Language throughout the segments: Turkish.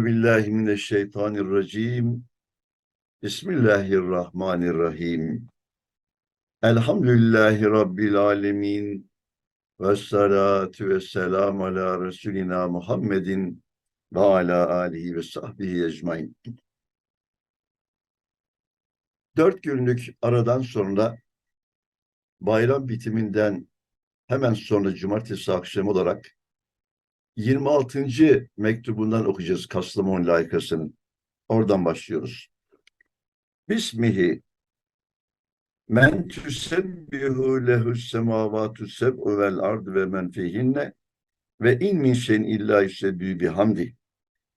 Euzu billahi mineşşeytanirracim. Bismillahirrahmanirrahim. Elhamdülillahi rabbil alamin. Ve salatu ve selam ala Resulina Muhammedin ve ala alihi ve sahbihi ecmain. Dört günlük aradan sonra bayram bitiminden hemen sonra cumartesi akşamı olarak 26. mektubundan okuyacağız Kastamonu layıkasının. Oradan başlıyoruz. Bismihi men tüsebbihu lehus semavatu seb'u vel ardu ve men fihinne ve in min şeyin illa yüsebbihü bihamdi.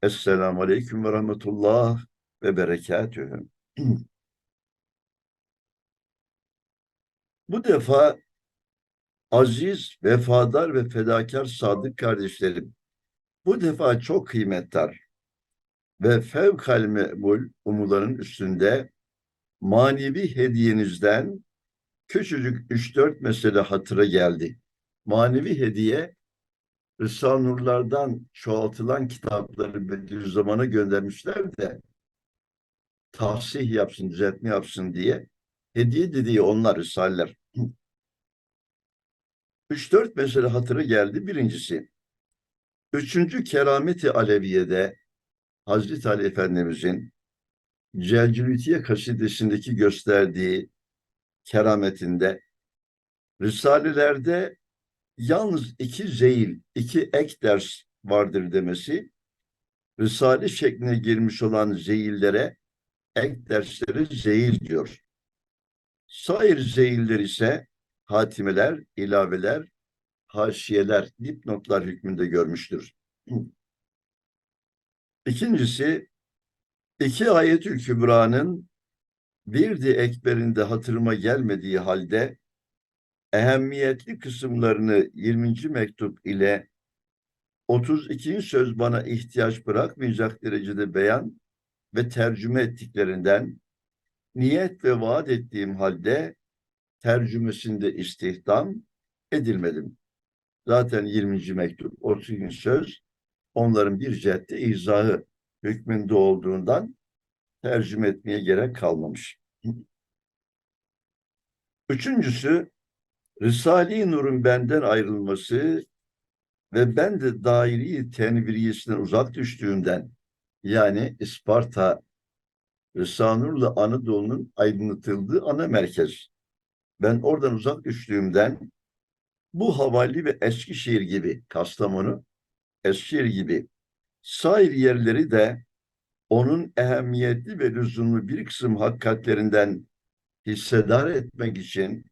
Esselamu aleyküm ve rahmetullah ve berekatühü. Bu defa aziz, vefadar ve fedakar sadık kardeşlerim, bu defa çok kıymetdar ve fevkal mebul umuların üstünde manevi hediyenizden küçücük 3-4 mesele hatıra geldi. Manevi hediye Risale-i Nurlardan çoğaltılan kitapları Bediüzzaman'a göndermişler de tahsih yapsın, düzeltme yapsın diye hediye dediği onlar Risaleler. Üç dört mesele hatırı geldi. Birincisi, üçüncü kerameti Aleviye'de Hazreti Ali Efendimizin Celcülütiye kasidesindeki gösterdiği kerametinde Risalelerde yalnız iki zeyil, iki ek ders vardır demesi, Risale şekline girmiş olan zeyillere ek dersleri zeyil diyor. Sair zeyiller ise hatimeler, ilaveler, haşiyeler, dipnotlar hükmünde görmüştür. İkincisi, iki ayet-ül kübranın bir de ekberinde hatırıma gelmediği halde ehemmiyetli kısımlarını 20. mektup ile 32. söz bana ihtiyaç bırakmayacak derecede beyan ve tercüme ettiklerinden niyet ve vaat ettiğim halde tercümesinde istihdam edilmedim. Zaten 20. mektup, 30. söz onların bir cihette izahı hükmünde olduğundan tercüme etmeye gerek kalmamış. Üçüncüsü, Risale-i Nur'un benden ayrılması ve ben de dairi tenviriyesinden uzak düştüğümden yani İsparta Risale-i Nur'la Anadolu'nun aydınlatıldığı ana merkez. Ben oradan uzak düştüğümden bu havali ve Eskişehir gibi Kastamonu, Eskişehir gibi sair yerleri de onun ehemmiyetli ve lüzumlu bir kısım hakikatlerinden hissedar etmek için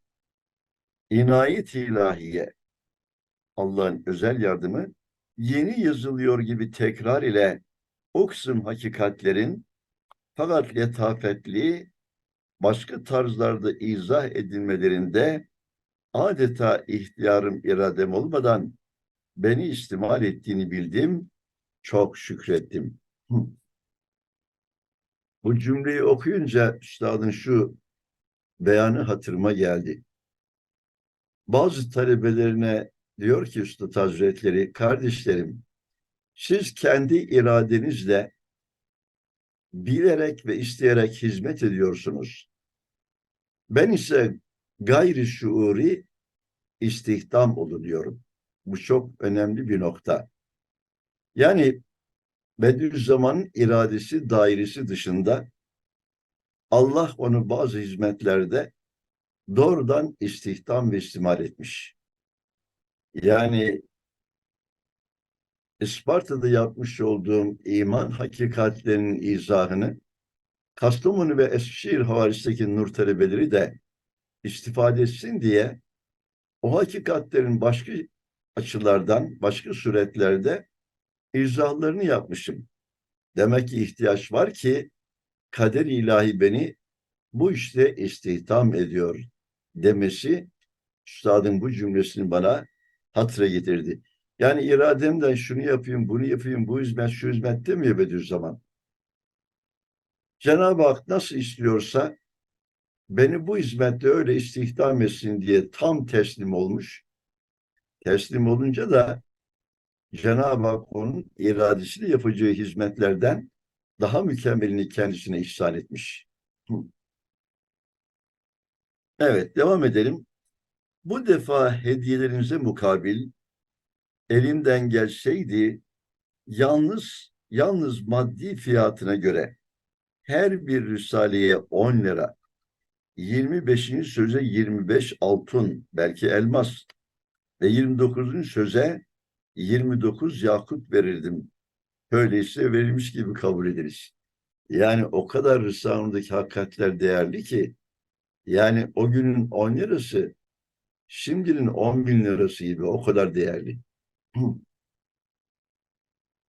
inayet ilahiye Allah'ın özel yardımı yeni yazılıyor gibi tekrar ile o kısım hakikatlerin fakat letafetli başka tarzlarda izah edilmelerinde adeta ihtiyarım iradem olmadan beni istimal ettiğini bildim, çok şükrettim. Bu cümleyi okuyunca üstadın şu beyanı hatırıma geldi. Bazı talebelerine diyor ki Üstad Hazretleri, kardeşlerim, siz kendi iradenizle bilerek ve isteyerek hizmet ediyorsunuz. Ben ise gayri şuuri istihdam olunuyorum. Bu çok önemli bir nokta. Yani Bediüzzaman'ın iradesi dairesi dışında Allah onu bazı hizmetlerde doğrudan istihdam ve istimal etmiş. Yani Isparta'da yapmış olduğum iman hakikatlerinin izahını Kastamonu ve Eskişehir havarisindeki nur talebeleri de istifade etsin diye o hakikatlerin başka açılardan, başka suretlerde izahlarını yapmışım. Demek ki ihtiyaç var ki kader ilahi beni bu işte istihdam ediyor demesi üstadın bu cümlesini bana hatıra getirdi. Yani irademden şunu yapayım, bunu yapayım, bu hizmet, şu hizmet demiyor Bediüzzaman. Cenab-ı Hak nasıl istiyorsa beni bu hizmette öyle istihdam etsin diye tam teslim olmuş. Teslim olunca da Cenab-ı Hak onun iradesiyle yapacağı hizmetlerden daha mükemmelini kendisine ihsan etmiş. Evet, devam edelim. Bu defa hediyelerinize mukabil elimden gelseydi yalnız yalnız maddi fiyatına göre her bir risaleye 10 lira, 25. söze 25 altın, belki elmas ve 29. söze 29 yakut verirdim. Öyleyse verilmiş gibi kabul ederiz. Yani o kadar Risale'deki hakikatler değerli ki yani o günün 10 lirası şimdinin 10 bin lirası gibi o kadar değerli.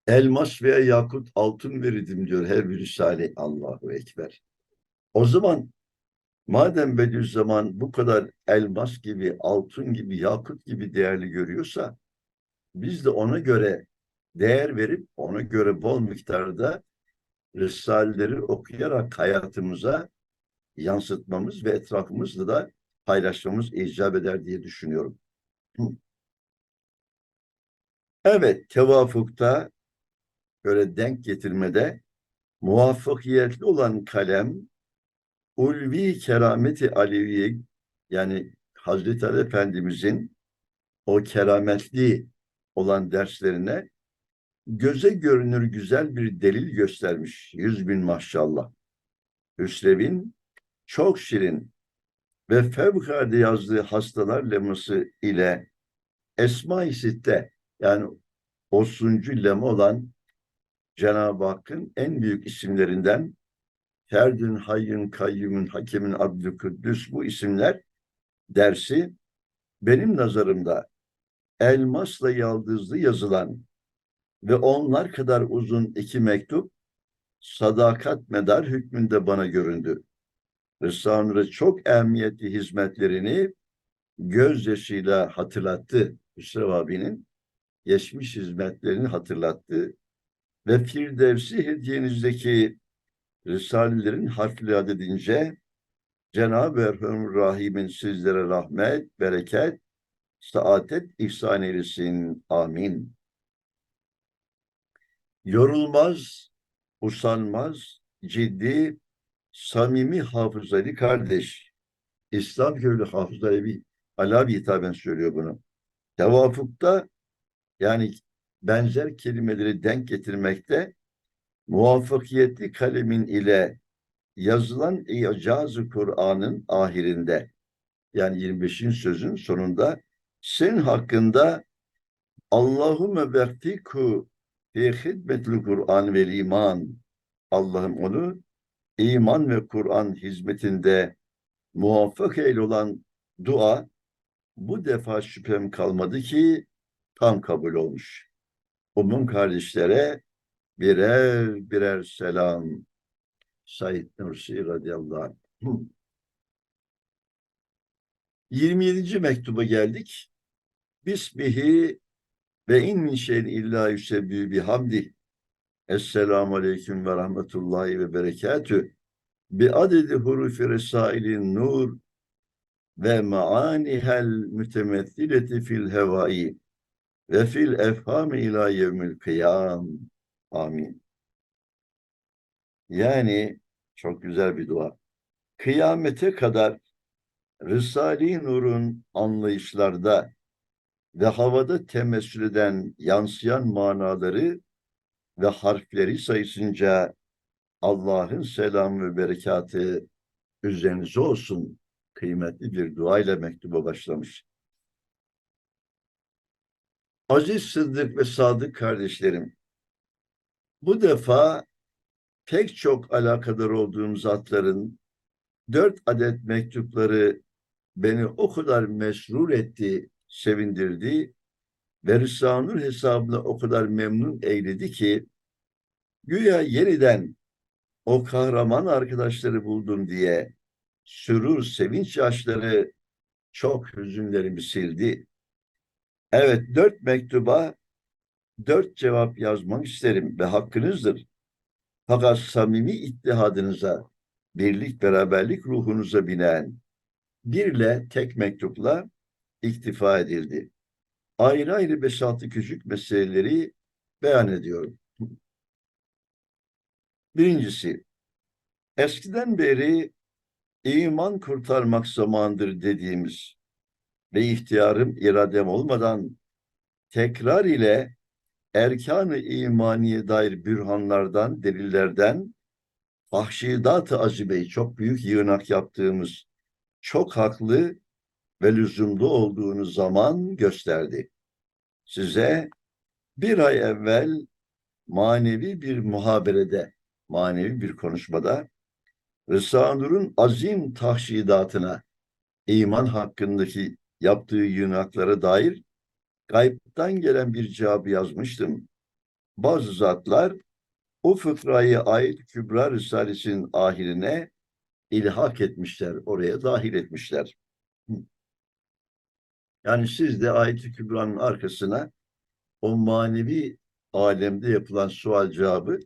Elmas veya yakut altın verirdim diyor her bir risale. Allahu Ekber. O zaman madem Bediüzzaman bu kadar elmas gibi, altın gibi, yakut gibi değerli görüyorsa biz de ona göre değer verip ona göre bol miktarda Risaleleri okuyarak hayatımıza yansıtmamız ve etrafımızla da paylaşmamız icap eder diye düşünüyorum. Evet, tevafukta böyle denk getirmede muvaffakiyetli olan kalem ulvi kerameti Aleviye yani Hazreti Ali Efendimizin o kerametli olan derslerine göze görünür güzel bir delil göstermiş. Yüz bin maşallah. Hüsrev'in çok şirin ve fevkalade yazdığı hastalar leması ile Esma-i Sitte yani osuncu lema olan Cenab-ı Hakk'ın en büyük isimlerinden Ferdün, Hayyün, Kayyum'un, Hakemin, Abdülküddüs bu isimler dersi benim nazarımda elmasla yaldızlı yazılan ve onlar kadar uzun iki mektup sadakat medar hükmünde bana göründü. Risale-i çok ehemmiyetli hizmetlerini gözyaşıyla hatırlattı. Hüsrev abinin geçmiş hizmetlerini hatırlattı. Ve Firdevsi hediyenizdeki Risalelerin harfleri adedince Cenab-ı Erhamur Rahim'in sizlere rahmet, bereket, saadet ihsan eylesin. Amin. Yorulmaz, usanmaz, ciddi, samimi hafızali kardeş. İslam köylü Hafız Alevi, Alavi hitaben söylüyor bunu. Tevafukta yani benzer kelimeleri denk getirmekte muvaffakiyetli kalemin ile yazılan icazı Kur'an'ın ahirinde yani 25. sözün sonunda senin hakkında Allahümme vektiku fi hidmetil Kur'an ve iman Allah'ım onu iman ve Kur'an hizmetinde muvaffak eyle olan dua bu defa şüphem kalmadı ki tam kabul olmuş. Umum kardeşlere birer birer selam. Said Nursi radıyallahu anh. 27. mektuba geldik. Bismihi ve in min şeyin illa yüsebbü bihamdi. Esselamu aleyküm ve rahmetullahi ve berekatü. Bi adedi hurufi resailin nur ve maanihel mütemethileti fil hevai ve fil efhami ila yevmil kıyam. Amin. Yani çok güzel bir dua. Kıyamete kadar Risale-i Nur'un anlayışlarda ve havada temessül eden yansıyan manaları ve harfleri sayısınca Allah'ın selamı ve berekatı üzerinize olsun kıymetli bir duayla mektuba başlamış. Aziz Sıddık ve Sadık kardeşlerim, bu defa pek çok alakadar olduğum zatların dört adet mektupları beni o kadar mesrur etti, sevindirdi ve Risale-i hesabına o kadar memnun eyledi ki güya yeniden o kahraman arkadaşları buldum diye sürur, sevinç yaşları çok hüzünlerimi sildi. Evet, dört mektuba dört cevap yazmak isterim ve hakkınızdır. Fakat samimi ittihadınıza, birlik beraberlik ruhunuza binen birle tek mektupla iktifa edildi. ayrı ayrı beş altı küçük meseleleri beyan ediyorum. Birincisi, eskiden beri iman kurtarmak zamandır dediğimiz ve ihtiyarım iradem olmadan tekrar ile erkan-ı imaniye dair bürhanlardan, delillerden vahşidat-ı azibeyi çok büyük yığınak yaptığımız çok haklı ve lüzumlu olduğunu zaman gösterdi. Size bir ay evvel manevi bir muhaberede, manevi bir konuşmada Rıza azim tahşidatına, iman hakkındaki yaptığı yığınaklara dair gaybtan gelen bir cevabı yazmıştım. Bazı zatlar o fıkrayı ait Kübra Risalesi'nin ahirine ilhak etmişler, oraya dahil etmişler. Yani siz de ayet-i kübranın arkasına o manevi alemde yapılan sual cevabı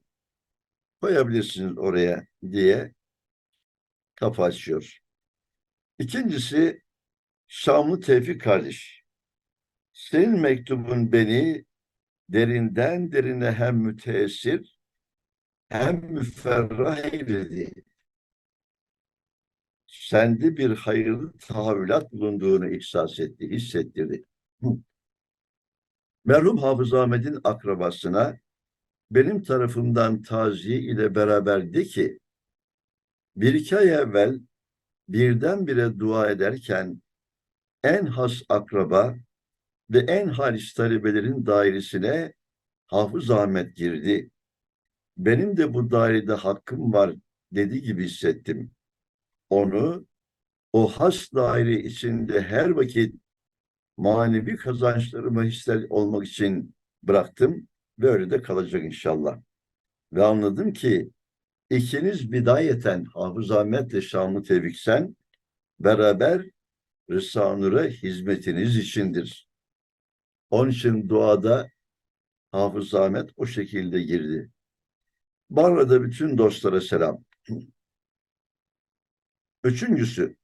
koyabilirsiniz oraya diye kafa açıyor. İkincisi Şamlı Tevfik kardeş. Senin mektubun beni derinden derine hem müteessir hem müferrah eyledi. Sende bir hayırlı tahavvülat bulunduğunu ihsas etti, hissettirdi. Merhum Hafız Ahmet'in akrabasına benim tarafımdan taziye ile beraber ki bir iki ay evvel birdenbire dua ederken en has akraba ve en halis talebelerin dairesine Hafız Ahmet girdi. Benim de bu dairede hakkım var dedi gibi hissettim. Onu o has daire içinde her vakit manevi kazançlarıma hisler olmak için bıraktım ve öyle de kalacak inşallah. Ve anladım ki ikiniz bidayeten Hafız Ahmet ile Şamlı Teviksen beraber Rıza Nur'a hizmetiniz içindir. Onun için duada Hafız Ahmet o şekilde girdi. Bu arada bütün dostlara selam. Üçüncüsü,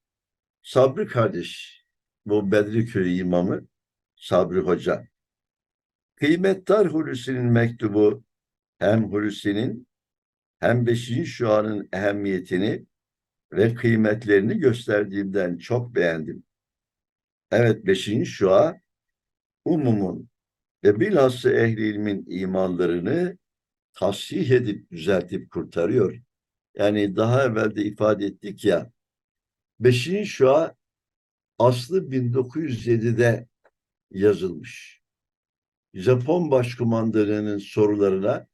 Sabri kardeş, bu Bedri imamı Sabri Hoca. Kıymettar Hulusi'nin mektubu hem Hulusi'nin hem Beşinci Şua'nın ehemmiyetini ve kıymetlerini gösterdiğimden çok beğendim. Evet Beşinci Şua umumun ve bilhassa ehli ilmin imanlarını tasih edip düzeltip kurtarıyor. Yani daha evvel de ifade ettik ya Beşinci Şua aslı 1907'de yazılmış. Japon başkumandanının sorularına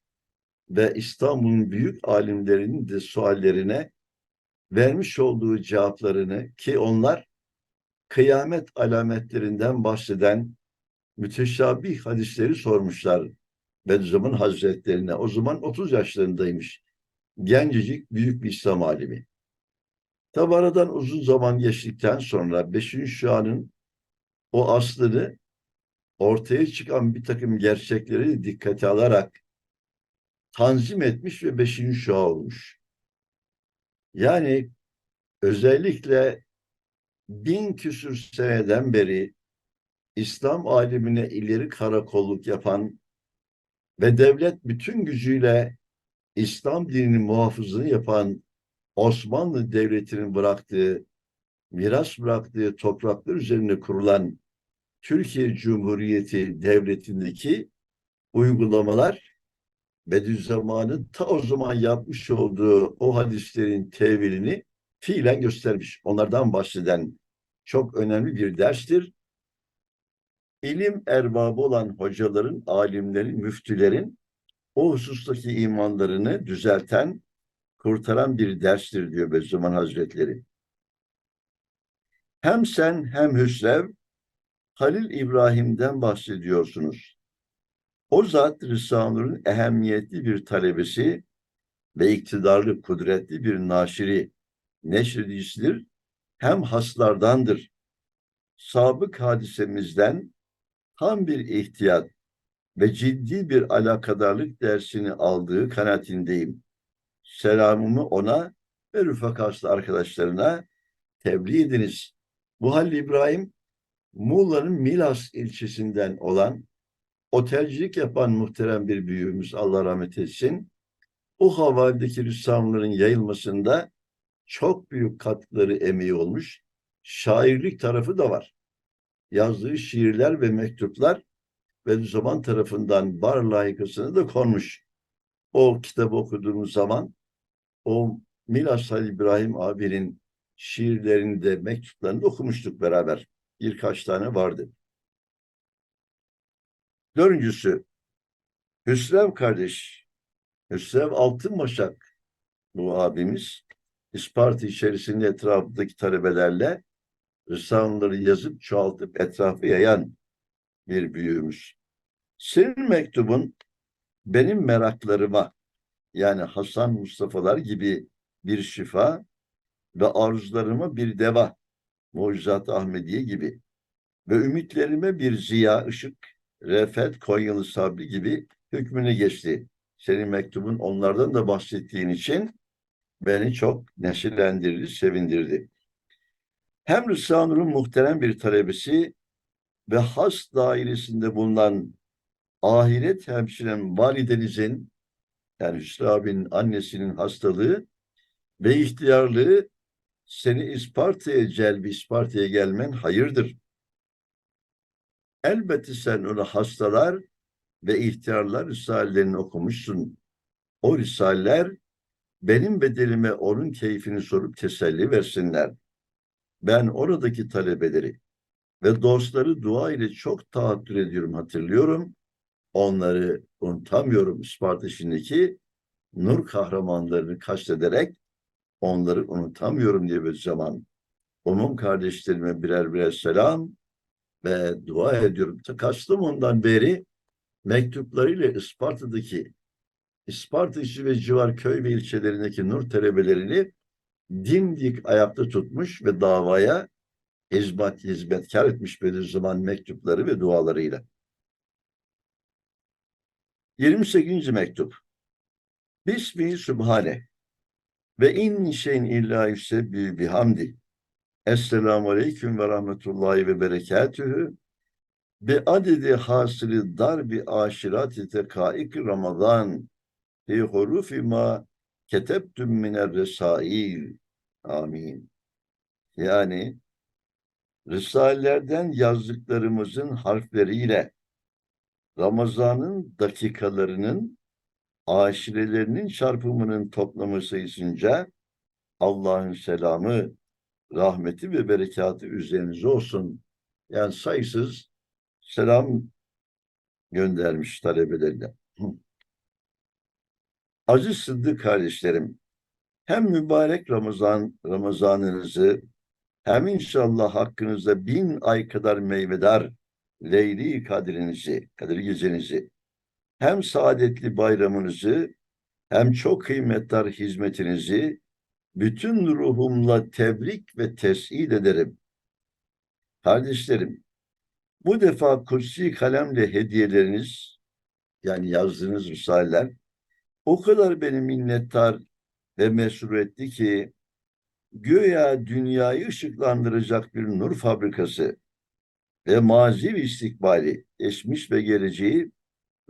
ve İstanbul'un büyük alimlerinin de suallerine vermiş olduğu cevaplarını ki onlar kıyamet alametlerinden bahseden müteşabih hadisleri sormuşlar Bediüzzaman Hazretlerine. O zaman 30 yaşlarındaymış. Gencecik büyük bir İslam alimi. Tabi aradan uzun zaman geçtikten sonra Beşinci Şua'nın o aslını ortaya çıkan bir takım gerçekleri dikkate alarak tanzim etmiş ve Beşinci Şua olmuş. Yani özellikle bin küsür seneden beri İslam alimine ileri karakolluk yapan ve devlet bütün gücüyle İslam dininin muhafızını yapan Osmanlı Devleti'nin bıraktığı, miras bıraktığı topraklar üzerine kurulan Türkiye Cumhuriyeti Devleti'ndeki uygulamalar Bediüzzaman'ın ta o zaman yapmış olduğu o hadislerin tevilini fiilen göstermiş. Onlardan bahseden çok önemli bir derstir. İlim erbabı olan hocaların, alimlerin, müftülerin o husustaki imanlarını düzelten kurtaran bir derstir diyor Bediüzzaman Hazretleri. Hem sen hem Hüsrev Halil İbrahim'den bahsediyorsunuz. O zat Risale'nin ehemmiyetli bir talebesi ve iktidarlı, kudretli bir naşiri, neşredicisidir. Hem haslardandır. Sabık hadisemizden tam bir ihtiyat ve ciddi bir alakadarlık dersini aldığı kanaatindeyim selamımı ona ve rüfakaslı arkadaşlarına tebliğ ediniz. Bu Halil İbrahim Muğla'nın Milas ilçesinden olan otelcilik yapan muhterem bir büyüğümüz Allah rahmet etsin. O havaldeki rüssamların yayılmasında çok büyük katkıları emeği olmuş. Şairlik tarafı da var. Yazdığı şiirler ve mektuplar Bediüzzaman tarafından bar layıkasına da konmuş. O kitabı okuduğumuz zaman o Milas Halil İbrahim abinin şiirlerinde, mektuplarını da okumuştuk beraber. Birkaç tane vardı. Dördüncüsü Hüsrev kardeş. Hüsrev Altınbaşak bu abimiz. İsparta içerisinde etrafındaki talebelerle Risaleleri yazıp çoğaltıp etrafı yayan bir büyüğümüz. Senin mektubun benim meraklarıma yani Hasan Mustafa'lar gibi bir şifa ve arzularıma bir deva, Mucizat Ahmediye gibi ve ümitlerime bir ziya, ışık, Refet, Konyalı Sabri gibi hükmüne geçti. Senin mektubun onlardan da bahsettiğin için beni çok neşelendirdi, sevindirdi. Hem Nur'un muhterem bir talebesi ve has dairesinde bulunan ahiret hemşirem validenizin yani Hüsnü abinin annesinin hastalığı ve ihtiyarlığı seni İsparta'ya celbi İsparta'ya gelmen hayırdır. Elbette sen onu hastalar ve ihtiyarlar risalelerini okumuşsun. O risaleler benim bedelime onun keyfini sorup teselli versinler. Ben oradaki talebeleri ve dostları dua ile çok tahattür ediyorum, hatırlıyorum. Onları unutamıyorum Isparta işindeki nur kahramanlarını kastederek onları unutamıyorum diye bir zaman. Umum kardeşlerime birer birer selam ve dua ediyorum. Kastamonu'dan beri mektuplarıyla Isparta'daki Isparta içi ve civar köy ve ilçelerindeki nur talebelerini dimdik ayakta tutmuş ve davaya hizmet, hizmetkar etmiş Bediüzzaman mektupları ve dualarıyla. 28. mektup. Bismi Sübhane ve in şeyin illa yüsebbih bihamdi. Esselamu aleyküm ve rahmetullahi ve berekatühü. Bi adedi hasili darbi aşirati tekaik Ramazan fi hurufi ma ketebtüm miner resail. Amin. Yani Risalelerden yazdıklarımızın harfleriyle Ramazan'ın dakikalarının aşirelerinin çarpımının toplamı sayısınca Allah'ın selamı, rahmeti ve berekatı üzerinize olsun. Yani sayısız selam göndermiş talebelerine. Aziz Sıddık kardeşlerim, hem mübarek Ramazan Ramazanınızı hem inşallah hakkınızda bin ay kadar meyvedar Leyli kadrinizi, kadir gecenizi hem saadetli bayramınızı hem çok kıymetli hizmetinizi bütün ruhumla tebrik ve tesid ederim. Kardeşlerim, bu defa kutsi kalemle hediyeleriniz, yani yazdığınız risaleler, o kadar beni minnettar ve mesur etti ki, güya dünyayı ışıklandıracak bir nur fabrikası ve mazi istikbali, geçmiş ve geleceği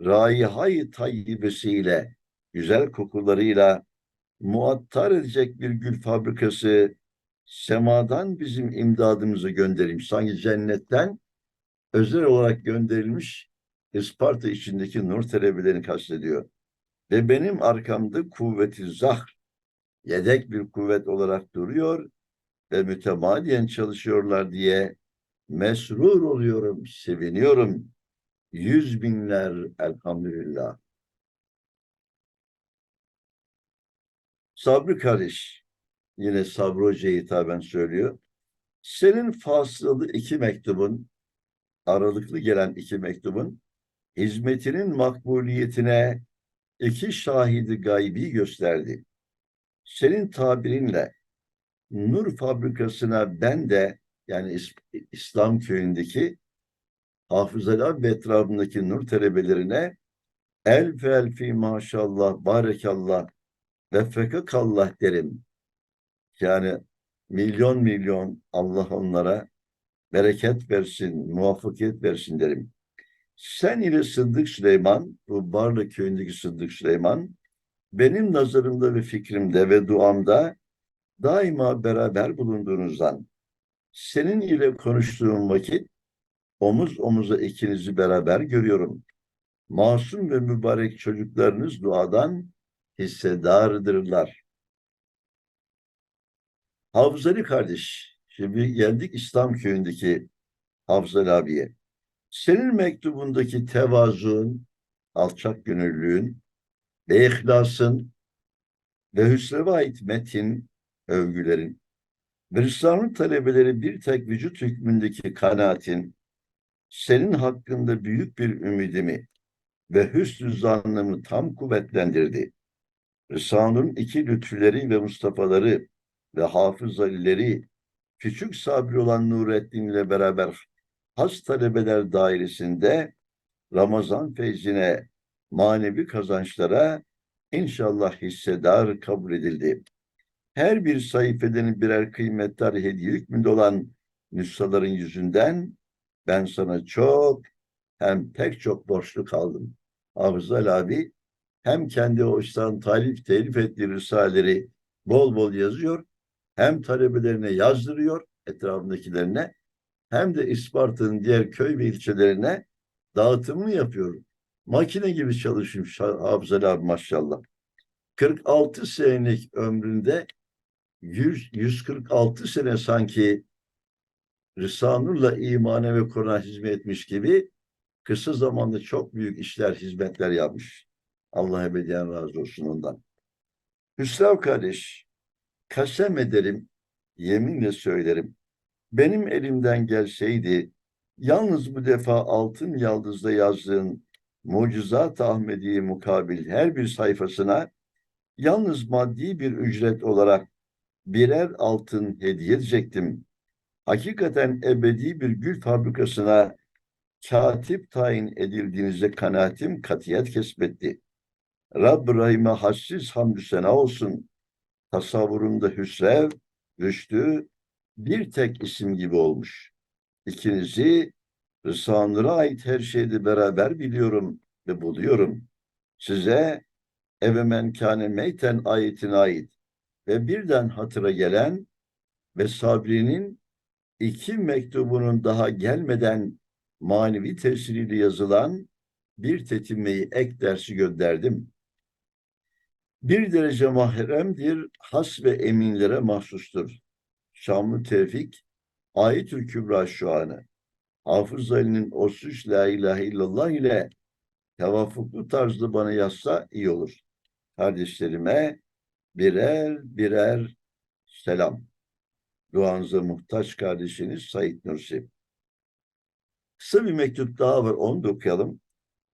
raihay tayyibesiyle, güzel kokularıyla muattar edecek bir gül fabrikası semadan bizim imdadımızı gönderilmiş. Sanki cennetten özel olarak gönderilmiş Isparta içindeki nur talebelerini kastediyor. Ve benim arkamda kuvveti zahr, yedek bir kuvvet olarak duruyor ve mütemadiyen çalışıyorlar diye mesrur oluyorum, seviniyorum. Yüz binler elhamdülillah. Sabri kardeş, yine Sabri Hoca'ya hitaben söylüyor. Senin fasılalı iki mektubun, aralıklı gelen iki mektubun, hizmetinin makbuliyetine iki şahidi gaybi gösterdi. Senin tabirinle nur fabrikasına ben de yani İslam köyündeki hafızalar ve etrafındaki nur talebelerine elf elfi maşallah, barekallah ve fekakallah derim. Yani milyon milyon Allah onlara bereket versin, muvaffakiyet versin derim. Sen ile Sıddık Süleyman, bu Barla köyündeki Sıddık Süleyman, benim nazarımda ve fikrimde ve duamda daima beraber bulunduğunuzdan, senin ile konuştuğum vakit omuz omuza ikinizi beraber görüyorum. Masum ve mübarek çocuklarınız duadan hissedardırlar. Hafızali kardeş, şimdi geldik İslam köyündeki Hafızali abiye. Senin mektubundaki tevazuun, alçak gönüllülüğün ve ihlasın ve hüsreve ait metin, övgülerin ve talebeleri bir tek vücut hükmündeki kanaatin, senin hakkında büyük bir ümidimi ve hüsnü zannımı tam kuvvetlendirdi. Risale'nin iki lütfüleri ve Mustafa'ları ve Hafız Ali'leri küçük sabri olan Nurettin ile beraber has talebeler dairesinde Ramazan feyzine, manevi kazançlara inşallah hissedar kabul edildi. Her bir sayfedenin birer kıymetli hediye hükmünde olan nüshaların yüzünden ben sana çok hem pek çok borçlu kaldım. Hafızal abi hem kendi İslam talif telif ettiği risaleleri bol bol yazıyor hem talebelerine yazdırıyor etrafındakilerine hem de İsparta'nın diğer köy ve ilçelerine dağıtımını yapıyor. Makine gibi çalışmış Hafızal abi maşallah. 46 senelik ömründe 100, 146 sene sanki Risale-i imane ve Kur'an hizmet etmiş gibi kısa zamanda çok büyük işler, hizmetler yapmış. Allah ebediyen razı olsun ondan. Hüsrev kardeş, kasem ederim, yeminle söylerim. Benim elimden gelseydi, yalnız bu defa altın yaldızda yazdığın Mucizat Ahmedi'yi mukabil her bir sayfasına yalnız maddi bir ücret olarak birer altın hediye edecektim. Hakikaten ebedi bir gül fabrikasına katip tayin edildiğinizde kanaatim katiyet kesbetti. Rab Rahim'e hassiz hamdü sena olsun. Tasavvurumda Hüsrev, Rüştü bir tek isim gibi olmuş. İkinizi Rısanlara ait her şeyde beraber biliyorum ve buluyorum. Size evemen kâne meyten ayetine ait ve birden hatıra gelen ve Sabri'nin iki mektubunun daha gelmeden manevi tesiriyle yazılan bir tetimmeyi ek dersi gönderdim. Bir derece mahremdir, has ve eminlere mahsustur. Şamlı Tevfik, Ayet-ül Kübra şu anı. Hafız Ali'nin o süs la ilahe illallah ile tevafuklu tarzda bana yazsa iyi olur. Kardeşlerime birer birer selam. Duanıza muhtaç kardeşiniz Said Nursi. Kısa bir mektup daha var, onu da okuyalım.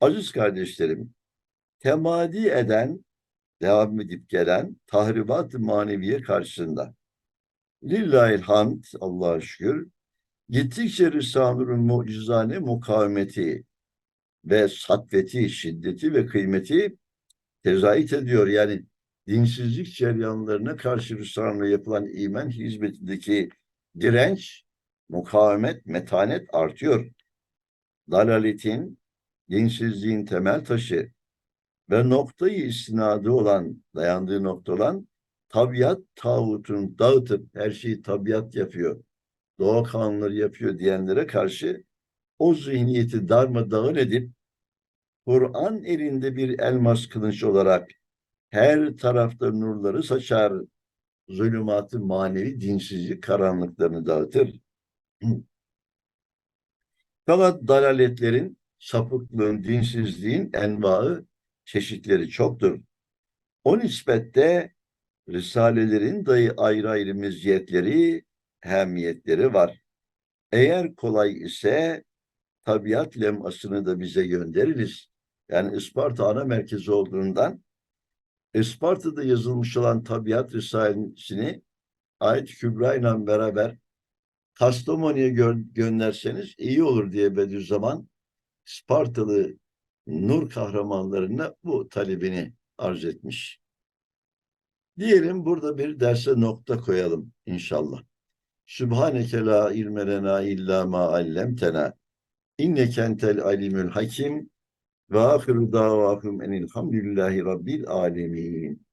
Aziz kardeşlerim, temadi eden, devam edip gelen tahribat-ı maneviye karşısında. Lillahil hamd, Allah'a şükür, gittikçe Risale-ül mucizane mukavemeti ve satveti, şiddeti ve kıymeti tezahit ediyor. Yani dinsizlik ceryanlarına karşı Risale'yle yapılan iman hizmetindeki direnç, mukavemet, metanet artıyor. Dalaletin, dinsizliğin temel taşı ve noktayı istinadı olan, dayandığı nokta olan tabiat tağutunu dağıtıp her şeyi tabiat yapıyor, doğa kanunları yapıyor diyenlere karşı o zihniyeti darmadağın edip Kur'an elinde bir elmas kılıç olarak her tarafta nurları saçar, zulümatı manevi dinsizlik karanlıklarını dağıtır. Fakat dalaletlerin, sapıklığın, dinsizliğin envaı, çeşitleri çoktur. O nispette Risalelerin dahi ayrı ayrı meziyetleri, hemiyetleri var. Eğer kolay ise tabiat lemasını da bize göndeririz. Yani Isparta ana merkezi olduğundan Isparta'da yazılmış olan tabiat risalesini Ayet Kübra ile beraber Kastamonu'ya gö gönderseniz iyi olur diye Bediüzzaman Spartalı nur kahramanlarına bu talebini arz etmiş. Diyelim burada bir derse nokta koyalım inşallah. Sübhaneke la ilme illa ma allemtena. İnneke entel alimül hakim. Ve ahiru davahum enilhamdülillahi rabbil alemin.